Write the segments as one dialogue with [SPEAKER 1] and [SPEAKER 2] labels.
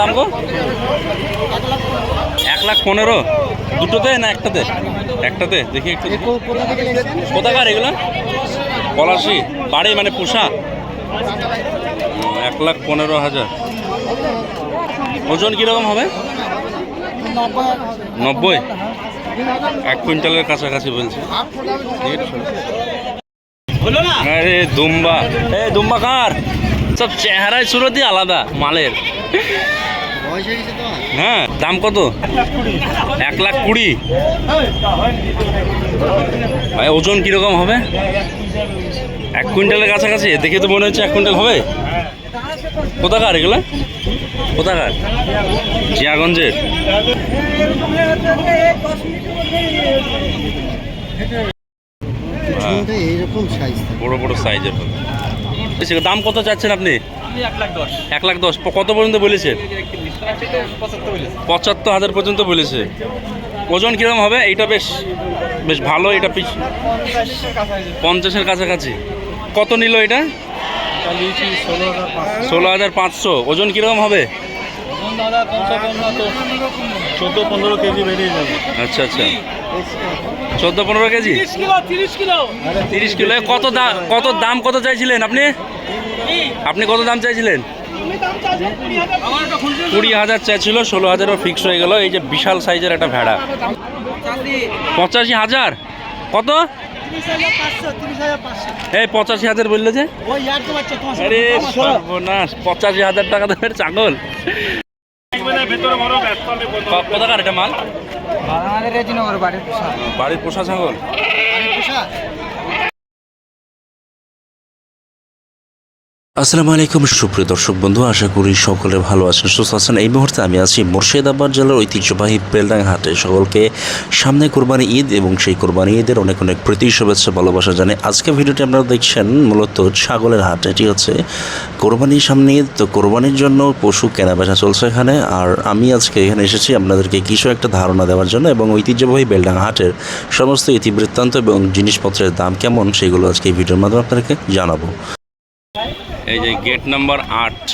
[SPEAKER 1] দাম গো? এক লাখ পনেরো। দুটোতে না একটাতে? একটাতে? দেখি একটু। কোথাকার এগুলো? পলাশি। বাড়ি মানে পোষা? এক লাখ পনেরো হাজার। ওজন কীরকম হবে? নব্বই। এক কুইন্টালের কাছাকাছি বলছে। আরে দুম্বা। এ দুম্বা কার? সব চেহারায় সুরতই আলাদা মালের। হ্যাঁ দাম কত? এক লাখ কুড়ি। ভাই ওজন কীরকম হবে? এক কুইন্টালের কাছাকাছি? দেখে তো মনে হচ্ছে এক কুইন্টাল হবে। কোথাকার এগুলা? কোথাকার? জিয়াগঞ্জের। বড় বড় সাইজের হবে। দাম কত চাচ্ছেন আপনি?
[SPEAKER 2] এক লাখ দশ।
[SPEAKER 1] কত পর্যন্ত
[SPEAKER 2] বলেছে?
[SPEAKER 1] পঁচাত্তর হাজার পর্যন্ত বলেছে। ওজন কীরকম হবে? এইটা বেশ বেশ ভালো এটা পিস
[SPEAKER 2] পঞ্চাশের কাছাকাছি।
[SPEAKER 1] কত নিল এটা?
[SPEAKER 2] ষোলো হাজার পাঁচশো।
[SPEAKER 1] ওজন কীরকম হবে?
[SPEAKER 2] দাদা তিনশো পনেরো চোদ্দ পনেরো কেজি বেরিয়ে যাবে।
[SPEAKER 1] আচ্ছা আচ্ছা। চোদ্দ পনেরো কেজি?
[SPEAKER 2] তিরিশ কিলো
[SPEAKER 1] তিরিশ কিলো। কত দাম কত দাম কত চাইছিলেন আপনি? আপনি কত দাম চাইছিলেন? কুড়ি হাজার। চাইছিল ষোলো হাজারও ফিক্স হয়ে গেল। এই যে বিশাল সাইজের একটা ভেড়া। পঁচাশি। হাজার? কত? এই পঁচাশি হাজার বলল যে? আরে সর্বনাশ পঁচাশি হাজার টাকা দামের ছাগল। ক- কোথাকার এটা মাল?
[SPEAKER 3] বাড়ির পোষা
[SPEAKER 1] বাড়ির পোষা আসসালামু আলাইকুম, সুপ্রিয় দর্শক বন্ধু, আশা করি সকলে ভালো আছেন, সুস্থ আছেন। এই মুহূর্তে আমি আছি মুর্শিদাবাদ জেলার ঐতিহ্যবাহী বেলডাং হাটে সকলকে সামনে কোরবানি ঈদ এবং সেই কোরবানি ঈদের অনেক অনেক প্রীতি, শুভেচ্ছা, ভালোবাসা জানে আজকে ভিডিওটি আপনারা দেখছেন মূলত ছাগলের হাট। এটি হচ্ছে কোরবানির সামনে ঈদ। তো কোরবানির জন্য পশু কেনা বেচা চলছে এখানে। আর আমি আজকে এখানে এসেছি আপনাদেরকে কিছু একটা ধারণা দেওয়ার জন্য এবং ঐতিহ্যবাহী বেলডাং হাটের সমস্ত ইতিবৃত্তান্ত এবং জিনিসপত্রের দাম কেমন, সেগুলো আজকে এই ভিডিওর মাধ্যমে আপনাদেরকে জানাব। এই যে গেট নাম্বার আট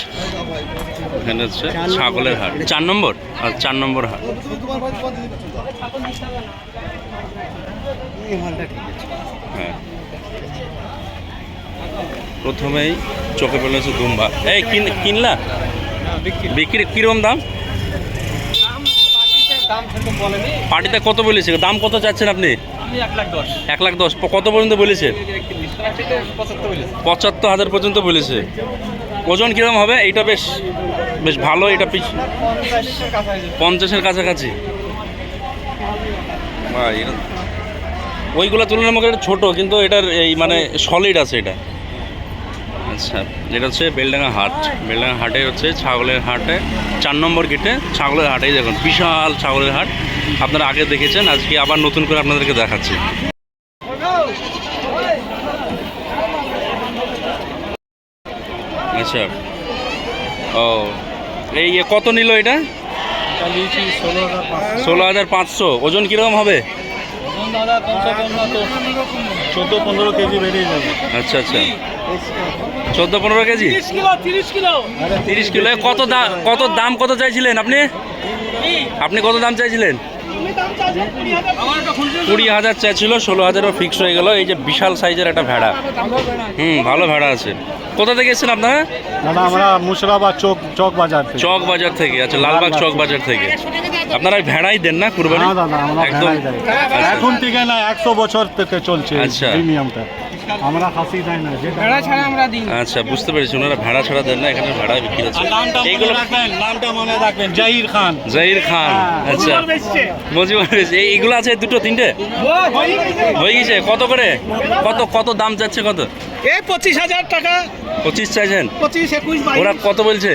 [SPEAKER 1] এখানে হচ্ছে ছাগলের হাট। চার নম্বর? আর চার নম্বর হাট। হ্যাঁ। প্রথমেই চোখে পড়লে হচ্ছে দুম্বা। এই কিন- কিনলা? বিক্রি কীরকম দাম? পার্টিতে কত বলেছে? দাম কত চাচ্ছেন আপনি?
[SPEAKER 2] এক লাখ দশ।
[SPEAKER 1] কত পর্যন্ত বলেছে?
[SPEAKER 2] পঁচাত্তর
[SPEAKER 1] হাজার পর্যন্ত বলেছে। ওজন কীরকম হবে? এইটা বেশ বেশ ভালো এটা পিস
[SPEAKER 2] পঞ্চাশের কাছাকাছি।
[SPEAKER 1] ওইগুলো তুলনার মধ্যে এটা ছোটো কিন্তু এটার এই মানে সলিড আছে এটা। আচ্ছা এটা হচ্ছে বেলডাঙ্গা হাট। বেলডাঙ্গা হাটে হচ্ছে ছাগলের হাটে চার নম্বর গেটে ছাগলের হাটেই দেখুন বিশাল ছাগলের হাট। আপনারা আগে দেখেছেন আজকে আবার নতুন করে আপনাদেরকে দেখাচ্ছি। আচ্ছা ও এই কত নিল এটা?
[SPEAKER 2] ষোলো হাজার পাঁচশো।
[SPEAKER 1] ওজন কীরকম হবে?
[SPEAKER 2] চোদ্দ পনেরো কেজি বেরিয়ে যাবে
[SPEAKER 1] আচ্ছা আচ্ছা। চোদ্দ পনেরো কেজি?
[SPEAKER 2] তিরিশ কিলো
[SPEAKER 1] কত দাম কত দাম কত চাইছিলেন আপনি? আপনি কত দাম চাইছিলেন? কুড়ি হাজার। চাইছিল ষোলো হাজারও ফিক্স হয়ে গেল। এই যে বিশাল সাইজের একটা ভেড়া। হুম ভালো ভেড়া আছে। কোথা থেকে এসেছেন আপনারা?
[SPEAKER 4] দাদা আমরা মুর্শিদাবাদ চক চক বাজার থেকে।
[SPEAKER 1] চক বাজার থেকে আচ্ছা লালবাগ চক বাজার থেকে। আপনারা ভেড়াই দেন না কুরবানি?
[SPEAKER 4] হ্যাঁ দাদা আমরা
[SPEAKER 1] একদম।
[SPEAKER 4] ভেড়াই দেয়। এখন থেকে না একশো বছর থেকে চলছে
[SPEAKER 1] আচ্ছা।
[SPEAKER 4] প্রিমিয়ামটা আমরা খাসি দেয় না
[SPEAKER 3] ভেড়া ছাড়া আমরা দিই
[SPEAKER 1] আচ্ছা বুঝতে পেরেছি ওনারা ভেড়া ছাড়া দেন না এখানে ভেড়া বিক্রি হচ্ছে। এইগুলো
[SPEAKER 4] রাখবেন নামটা মনে রাখবেন জাহির খান।
[SPEAKER 1] জাহির খান আচ্ছা। মজিবর বেশি এইগুলো আছে দুটো তিনটে? হয়ে গেছে। কত করে? কত কত দাম যাচ্ছে কত?
[SPEAKER 2] এই পঁচিশ হাজার টাকা।
[SPEAKER 1] পঁচিশ চাইছেন?
[SPEAKER 2] পঁচিশ একুশ
[SPEAKER 1] ওরা কত বলছে?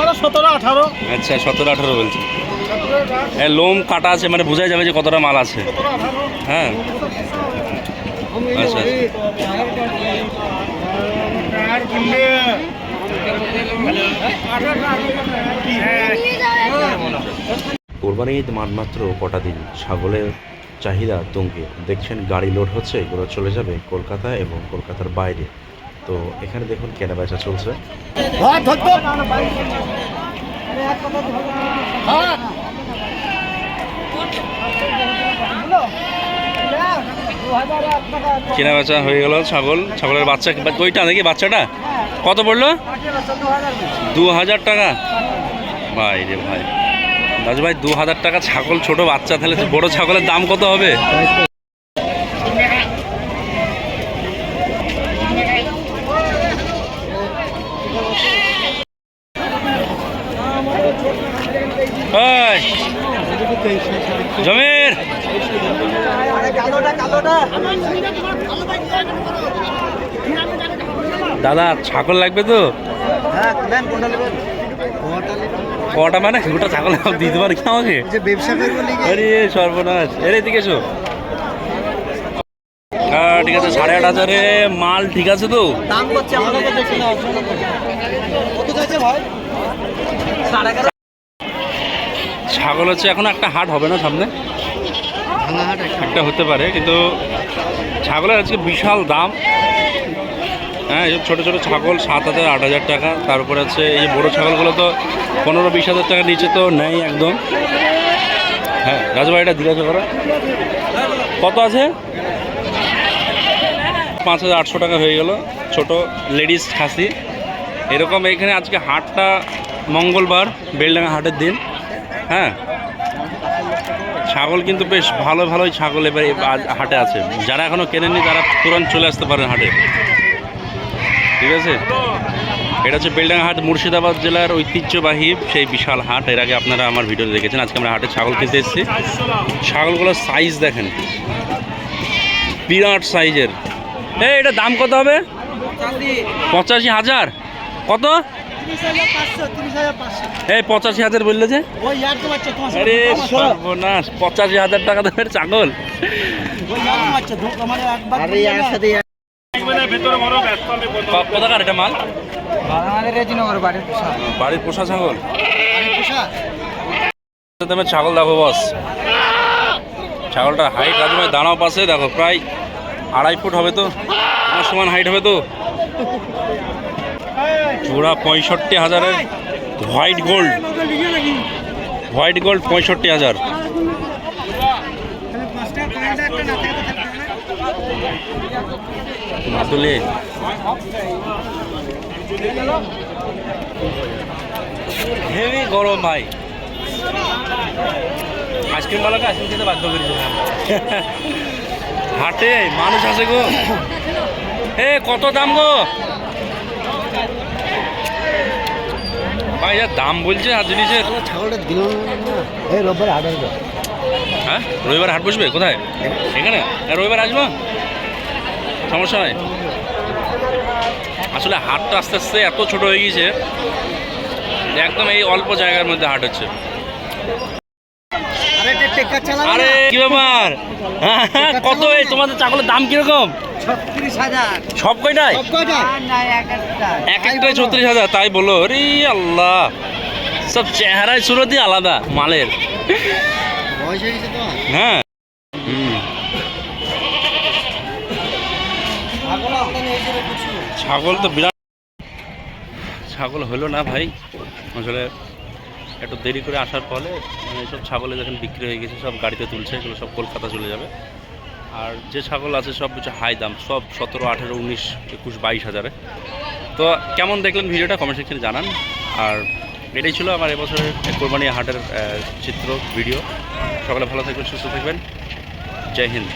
[SPEAKER 2] ওরা সতেরো আঠারো।
[SPEAKER 1] আচ্ছা সতেরো আঠারো বলছে। হ্যাঁ লোম কাটা আছে মানে বোঝাই যাবে যে কতটা মাল আছে। হ্যাঁ। আচ্ছা কোরবানি ঈদ মাত্র কটা দিন? ছাগলের চাহিদা তুঙ্গে। দেখছেন গাড়ি লোড হচ্ছে এগুলো চলে যাবে কলকাতা এবং কলকাতার বাইরে। তো এখানে দেখুন কেনা বেচা চলছে কেনা বেচা হয়ে গেল ছাগল। ছাগলের বাচ্চা ওইটা নাকি বাচ্চাটা? কত পড়ল? দু হাজার টাকা। ভাই রে ভাই। রাজু ভাই দু হাজার টাকা ছাগল ছোট বাচ্চা তাহলে বড় ছাগলের দাম কত হবে? ওই, জমির। দাদা, ছাগল লাগবে তো? কটা মানে গোটা ছাগল দিতে পারে কি আমাকে? আরে সর্বনাশ। এর এদিকে এসো। ঠিক আছে, সাড়ে আট হাজারে মাল ঠিক আছে তো?
[SPEAKER 3] দাম করছে আমাদের
[SPEAKER 1] ছাগল হচ্ছে এখন একটা হাট হবে না সামনে?
[SPEAKER 3] হাট
[SPEAKER 1] একটা। হতে পারে কিন্তু ছাগলের আজকে বিশাল দাম। হ্যাঁ এইসব ছোটো ছোটো ছাগল সাত হাজার আট হাজার টাকা। তারপরে আছে এই যে বড়ো ছাগলগুলো তো পনেরো বিশ হাজার টাকার নিচে তো নেই একদম। হ্যাঁ রাজুভাই এটা জিজ্ঞাসা করো। কত আছে? পাঁচ হাজার আটশো টাকা হয়ে গেল ছোট লেডিস খাসি। এরকম এখানে আজকে হাটটা মঙ্গলবার বেলডাঙ্গা হাটের দিন। হ্যাঁ। ছাগল কিন্তু বেশ ভালো ভালোই ছাগল এবার হাটে আছে। যারা এখনও কেনেননি তারা তুরন্ত চলে আসতে পারেন হাটে। ঠিক আছে? এটা হচ্ছে বেলডাঙ্গা হাট মুর্শিদাবাদ জেলার ঐতিহ্যবাহী সেই বিশাল হাট। এর আগে আপনারা আমার ভিডিও দেখেছেন আজকে আমরা হাটে ছাগল কিনতে এসেছি। ছাগলগুলোর সাইজ দেখেন। বিরাট সাইজের এই এটা দাম কত হবে? পঁচাশি হাজার। কত? এই পঁচাশি হাজার বললে যে?
[SPEAKER 3] ওই ইয়ার তো বাচ্চা তোমার
[SPEAKER 1] আরে সর্বনাশ পঁচাশি হাজার টাকা দামের ছাগল। কোথাকার এটা মাল?
[SPEAKER 3] বাড়ির
[SPEAKER 1] পোষা ছাগল? দামের ছাগল দেখো বস। ছাগলটা হাইট রাজু দাঁড়াও পাশে দেখো প্রায় আড়াই ফুট হবে তো? তোমার সমান হাইট হবে তো? জোড়া পঁয়ষট্টি হাজারের হোয়াইট গোল্ড। হোয়াইট গোল্ড পঁয়ষট্টি হাজার। মাতুলে হেভি গরম ভাই। আইসক্রিম বালাকে আইসক্রিম খেতে বাধ্য করেছে হাটে মানুষ আছে গো। এ, কত দাম গো? ভাই যা দাম বলছে আর জিনিসের
[SPEAKER 3] ছাগলটা দিল এই রোববার হাট আসবে।
[SPEAKER 1] হ্যাঁ? রবিবার হাট বসবে? কোথায়? এখানে? হ্যাঁ, রবিবার আসব? সমস্যা নাই। আসলে হাটটা আস্তে আস্তে এত ছোট হয়ে গিয়েছে একদম এই অল্প জায়গার মধ্যে হাট হচ্ছে।
[SPEAKER 3] আরে
[SPEAKER 1] কি ব্যাপার? হ্যাঁ, কত এই তোমাদের ছাগলের দাম কীরকম? সব
[SPEAKER 3] এক
[SPEAKER 1] এক একটাই ছত্রিশ হাজার তাই বলো? রে আল্লাহ। সব চেহারায় সুরতই আলাদা মালের।
[SPEAKER 3] হয়ে ছাগল
[SPEAKER 1] তো বিরাট। ছাগল হলো না ভাই। আসলে একটু দেরি করে আসার ফলে মানে সব ছাগলে যখন বিক্রি হয়ে গেছে সব গাড়িতে তুলছে এগুলো সব কলকাতা চলে যাবে। আর যে ছাগল আছে সব কিছু হাই দাম, সব সতেরো, আঠেরো, উনিশ, একুশ, বাইশ হাজারে। তো কেমন দেখলেন ভিডিওটা কমেন্ট সেকশনে জানান। আর এটাই ছিল আমার এবছরের কোরবানি হাটের চিত্র ভিডিও সকালে ভালো থাকবেন, সুস্থ থাকবেন। জয় হিন্দ।